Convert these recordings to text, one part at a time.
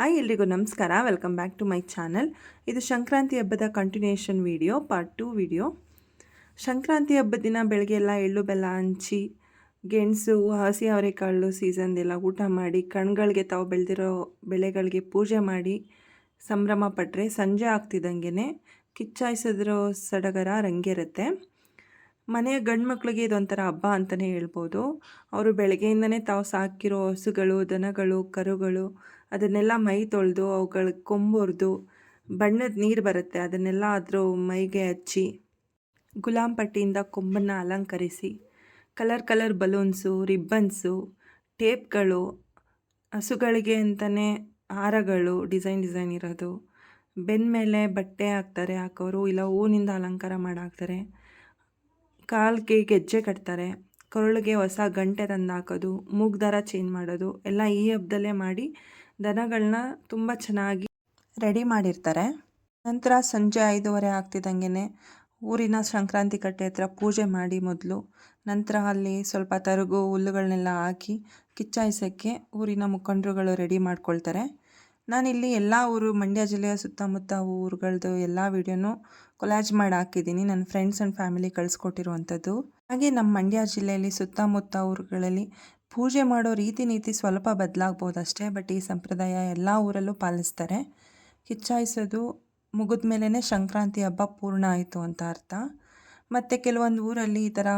Hi, ಎಲ್ರಿಗೂ ನಮಸ್ಕಾರ. Welcome back to my channel ಇದು ಸಂಕ್ರಾಂತಿ ಹಬ್ಬದ continuation video part two video Sankranti ಹಬ್ಬದ ದಿನ ಬೆಳಗ್ಗೆ ಎಲ್ಲ ಎಳ್ಳು, ಬೆಲ್ಲ ಹಂಚಿ, ಗೆಣಸು, ಹಸಿ ಅವರೆಕಾಳು ಸೀಸನ್ದೆಲ್ಲ ಊಟ ಮಾಡಿ, ಕಣ್ಗಳಿಗೆ ತಾವು ಬೆಳೆದಿರೋ ಬೆಳೆಗಳಿಗೆ ಪೂಜೆ ಮಾಡಿ, ಸಂಭ್ರಮ ಪಟ್ಟರೆ ಸಂಜೆ ಆಗ್ತಿದ್ದಂಗೆ ಕಿಚ್ಚಾಯಿಸಿದ್ರೋ ಸಡಗರ ರಂಗೇರುತ್ತೆ. ಮನೆಯ ಗಂಡು ಮಕ್ಕಳಿಗೆ ಇದೊಂಥರ ಹಬ್ಬ ಅಂತಲೇ ಹೇಳ್ಬೋದು. ಅವರು ಬೆಳಗ್ಗೆಯಿಂದನೇ ತಾವು ಸಾಕಿರೋ ಹಸುಗಳು, ದನಗಳು, ಕರುಗಳು ಅದನ್ನೆಲ್ಲ ಮೈ ತೊಳೆದು, ಅವುಗಳ ಕೊಂಬೊರೆದು ಬಣ್ಣದ ನೀರು ಬರುತ್ತೆ, ಅದನ್ನೆಲ್ಲ ಅದ್ರ ಮೈಗೆ ಹಚ್ಚಿ, ಗುಲಾಮ್ ಪಟ್ಟಿಯಿಂದ ಕೊಂಬನ್ನು ಅಲಂಕರಿಸಿ, ಕಲರ್ ಕಲರ್ ಬಲೂನ್ಸು, ರಿಬ್ಬನ್ಸು, ಟೇಪ್ಗಳು, ಹಸುಗಳಿಗೆ ಅಂತಲೇ ಹಾರಗಳು, ಡಿಸೈನ್ ಡಿಸೈನ್ ಇರೋದು. ಬೆನ್ನ ಮೇಲೆ ಬಟ್ಟೆ ಹಾಕ್ತಾರೆ, ಹಾಕೋರು, ಇಲ್ಲ ಹೂವಿನಿಂದ ಅಲಂಕಾರ ಮಾಡಿ ಹಾಕ್ತಾರೆ. ಕಾಲಿಗೆ ಗೆಜ್ಜೆ ಕಟ್ತಾರೆ, ಕೊರಳಿಗೆ ಹೊಸ ಗಂಟೆ ತಂದು ಹಾಕೋದು, ಮೂಗು ದಾರ ಚೇಂಜ್ ಮಾಡೋದು, ಎಲ್ಲ ಈ ಹಬ್ಬದಲ್ಲೇ ಮಾಡಿ ದನಗಳನ್ನ ತುಂಬ ಚೆನ್ನಾಗಿ ರೆಡಿ ಮಾಡಿರ್ತಾರೆ. ನಂತರ ಸಂಜೆ ಐದೂವರೆ ಆಗ್ತಿದ್ದಂಗೆ ಊರಿನ ಸಂಕ್ರಾಂತಿ ಕಟ್ಟೆ ಹತ್ರ ಪೂಜೆ ಮಾಡಿ ಮೊದಲು. ನಂತರ ಅಲ್ಲಿ ಸ್ವಲ್ಪ ತರಗು ಹುಲ್ಲುಗಳನ್ನೆಲ್ಲ ಹಾಕಿ ಕಿಚ್ಚಾಯಿಸೋಕ್ಕೆ ಊರಿನ ಮುಖಂಡರುಗಳು ರೆಡಿ ಮಾಡ್ಕೊಳ್ತಾರೆ. ನಾನಿಲ್ಲಿ ಎಲ್ಲ ಊರು, ಮಂಡ್ಯ ಜಿಲ್ಲೆಯ ಸುತ್ತಮುತ್ತ ಊರುಗಳದ್ದು ಎಲ್ಲ ವೀಡಿಯೋನು ಕೊಲಾಜ್ ಮಾಡಿ ಹಾಕಿದ್ದೀನಿ. ನನ್ನ ಫ್ರೆಂಡ್ಸ್ ಆ್ಯಂಡ್ ಫ್ಯಾಮಿಲಿ ಕಳಿಸ್ಕೊಟ್ಟಿರುವಂಥದ್ದು. ಹಾಗೆ ನಮ್ಮ ಮಂಡ್ಯ ಜಿಲ್ಲೆಯಲ್ಲಿ ಸುತ್ತಮುತ್ತ ಊರುಗಳಲ್ಲಿ ಪೂಜೆ ಮಾಡೋ ರೀತಿ ನೀತಿ ಸ್ವಲ್ಪ ಬದಲಾಗ್ಬೋದು ಅಷ್ಟೇ ಬಟ್ ಈ ಸಂಪ್ರದಾಯ ಎಲ್ಲ ಊರಲ್ಲೂ ಪಾಲಿಸ್ತಾರೆ. ಕಿಚ್ಚಾಯಿಸೋದು ಮುಗಿದ ಮೇಲೇ ಸಂಕ್ರಾಂತಿ ಹಬ್ಬ ಪೂರ್ಣ ಆಯಿತು ಅಂತ ಅರ್ಥ. ಮತ್ತು ಕೆಲವೊಂದು ಊರಲ್ಲಿ ಈ ಥರ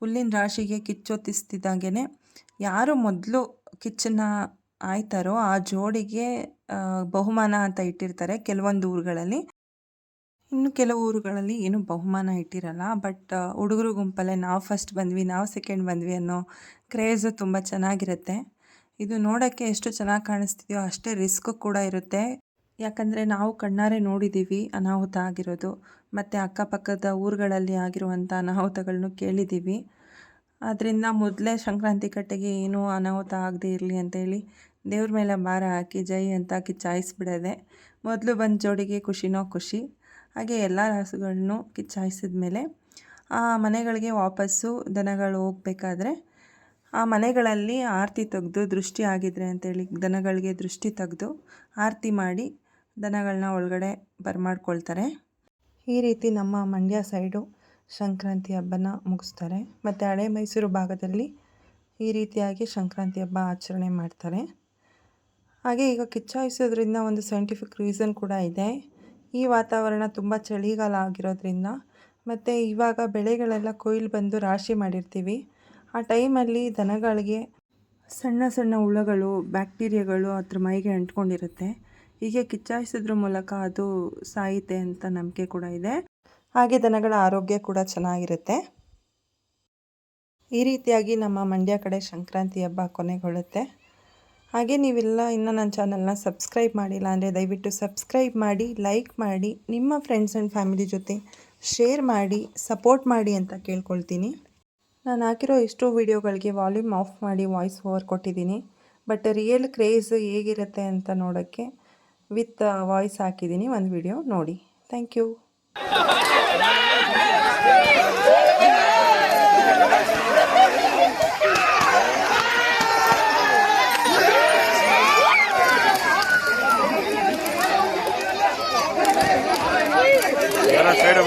ಹುಲ್ಲಿನ ರಾಶಿಗೆ ಕಿಚ್ಚೊತ್ತಿಸ್ತಿದ್ದಾಗೇ ಯಾರು ಮೊದಲು ಕಿಚ್ಚನ್ನ ಆಯ್ತಾರೋ ಆ ಜೋಡಿಗೆ ಬಹುಮಾನ ಅಂತ ಇಟ್ಟಿರ್ತಾರೆ ಕೆಲವೊಂದು ಊರುಗಳಲ್ಲಿ. ಇನ್ನು ಕೆಲವು ಊರುಗಳಲ್ಲಿ ಏನು ಬಹುಮಾನ ಇಟ್ಟಿರಲ್ಲ ಬಟ್ ಹುಡುಗರು ಗುಂಪಲ್ಲೇ ನಾವು ಫಸ್ಟ್ ಬಂದ್ವಿ, ನಾವು ಸೆಕೆಂಡ್ ಬಂದ್ವಿ ಅನ್ನೋ ಕ್ರೇಜು ತುಂಬ ಚೆನ್ನಾಗಿರುತ್ತೆ. ಇದು ನೋಡೋಕ್ಕೆ ಎಷ್ಟು ಚೆನ್ನಾಗಿ ಕಾಣಿಸ್ತಿದೆಯೋ ಅಷ್ಟೇ ರಿಸ್ಕ್ ಕೂಡ ಇರುತ್ತೆ. ಯಾಕಂದರೆ ನಾವು ಕಣ್ಣಾರೆ ನೋಡಿದ್ದೀವಿ ಅನಾಹುತ ಆಗಿರೋದು, ಮತ್ತು ಅಕ್ಕಪಕ್ಕದ ಊರುಗಳಲ್ಲಿ ಆಗಿರುವಂಥ ಅನಾಹುತಗಳನ್ನು ಕೇಳಿದ್ದೀವಿ ಆದ್ದರಿಂದ ಮೊದಲೇ ಸಂಕ್ರಾಂತಿ ಕಟ್ಟೆಗೆ ಏನೂ ಅನಾಹುತ ಆಗದೇ ಇರಲಿ ಅಂತೇಳಿ ದೇವ್ರ ಮೇಲೆ ಭಾರ ಹಾಕಿ ಜೈ ಅಂತ ಕಿಚ್ಚಾಯಿಸ್ಬಿಡೋದೆ ಮೊದಲು ಬಂದ ಜೋಡಿಗೆ ಖುಷಿನೋ ಖುಷಿ. ಹಾಗೆ ಎಲ್ಲ ಹಸುಗಳನ್ನು ಕಿಚ್ಚಾಯಿಸಿದ ಮೇಲೆ ಆ ಮನೆಗಳಿಗೆ ವಾಪಸ್ಸು ದನಗಳು ಹೋಗಬೇಕಾದ್ರೆ ಆ ಮನೆಗಳಲ್ಲಿ ಆರತಿ ತೆಗೆದು ದೃಷ್ಟಿ ಆಗಿದ್ರೆ ಅಂತೇಳಿ ದನಗಳಿಗೆ ದೃಷ್ಟಿ ತೆಗೆದು ಆರತಿ ಮಾಡಿ ದನಗಳನ್ನ ಒಳಗಡೆ ಬರ್ಮಾಡ್ಕೊಳ್ತಾರೆ. ಈ ರೀತಿ ನಮ್ಮ ಮಂಡ್ಯ ಸೈಡು ಸಂಕ್ರಾಂತಿ ಹಬ್ಬನ ಮುಗಿಸ್ತಾರೆ. ಮತ್ತು ಹಳೆ ಮೈಸೂರು ಭಾಗದಲ್ಲಿ ಈ ರೀತಿಯಾಗಿ ಸಂಕ್ರಾಂತಿ ಹಬ್ಬ ಆಚರಣೆ ಮಾಡ್ತಾರೆ. ಹಾಗೆ ಈಗ ಕಿಚ್ಚಾಯಿಸೋದ್ರಿಂದ ಒಂದು ಸೈಂಟಿಫಿಕ್ ರೀಸನ್ ಕೂಡ ಇದೆ. ಈ ವಾತಾವರಣ ತುಂಬ ಚಳಿಗಾಲ ಆಗಿರೋದ್ರಿಂದ ಮತ್ತು ಇವಾಗ ಬೆಳೆಗಳೆಲ್ಲ ಕೊಯ್ಲು ಬಂದು ರಾಶಿ ಮಾಡಿರ್ತೀವಿ. ಆ ಟೈಮಲ್ಲಿ ದನಗಳಿಗೆ ಸಣ್ಣ ಸಣ್ಣ ಹುಳಗಳು, ಬ್ಯಾಕ್ಟೀರಿಯಾಗಳು ಅದ್ರ ಮೈಗೆ ಅಂಟ್ಕೊಂಡಿರುತ್ತೆ. ಹೀಗೆ ಕಿಚ್ಚಾಯಿಸಿದ್ರ ಮೂಲಕ ಅದು ಸಾಯುತ್ತೆ ಅಂತ ನಂಬಿಕೆ ಕೂಡ ಇದೆ. ಹಾಗೆ ದನಗಳ ಆರೋಗ್ಯ ಕೂಡ ಚೆನ್ನಾಗಿರುತ್ತೆ. ಈ ರೀತಿಯಾಗಿ ನಮ್ಮ ಮಂಡ್ಯ ಕಡೆ ಸಂಕ್ರಾಂತಿ ಹಬ್ಬ ಕೊನೆಗೊಳ್ಳುತ್ತೆ. ಹಾಗೆ ನೀವೆಲ್ಲ ಇನ್ನೂ ನನ್ನ ಚಾನಲ್ನ ಸಬ್ಸ್ಕ್ರೈಬ್ ಮಾಡಿಲ್ಲ ಅಂದರೆ ದಯವಿಟ್ಟು ಸಬ್ಸ್ಕ್ರೈಬ್ ಮಾಡಿ, ಲೈಕ್ ಮಾಡಿ, ನಿಮ್ಮ ಫ್ರೆಂಡ್ಸ್ ಆ್ಯಂಡ್ ಫ್ಯಾಮಿಲಿ ಜೊತೆ ಶೇರ್ ಮಾಡಿ ಸಪೋರ್ಟ್ ಮಾಡಿ ಅಂತ ಕೇಳ್ಕೊಳ್ತೀನಿ. ನಾನು ಹಾಕಿರೋ ಎಷ್ಟೋ ವೀಡಿಯೋಗಳಿಗೆ ವಾಲ್ಯೂಮ್ ಆಫ್ ಮಾಡಿ ವಾಯ್ಸ್ ಓವರ್ ಕೊಟ್ಟಿದ್ದೀನಿ. ಬಟ್ ರಿಯಲ್ ಕ್ರೇಜ್ ಹೇಗಿರುತ್ತೆ ಅಂತ ನೋಡೋಕ್ಕೆ ವಿತ್ ವಾಯ್ಸ್ ಹಾಕಿದ್ದೀನಿ ಒಂದು ವಿಡಿಯೋ ನೋಡಿ. Thank you Gana cero,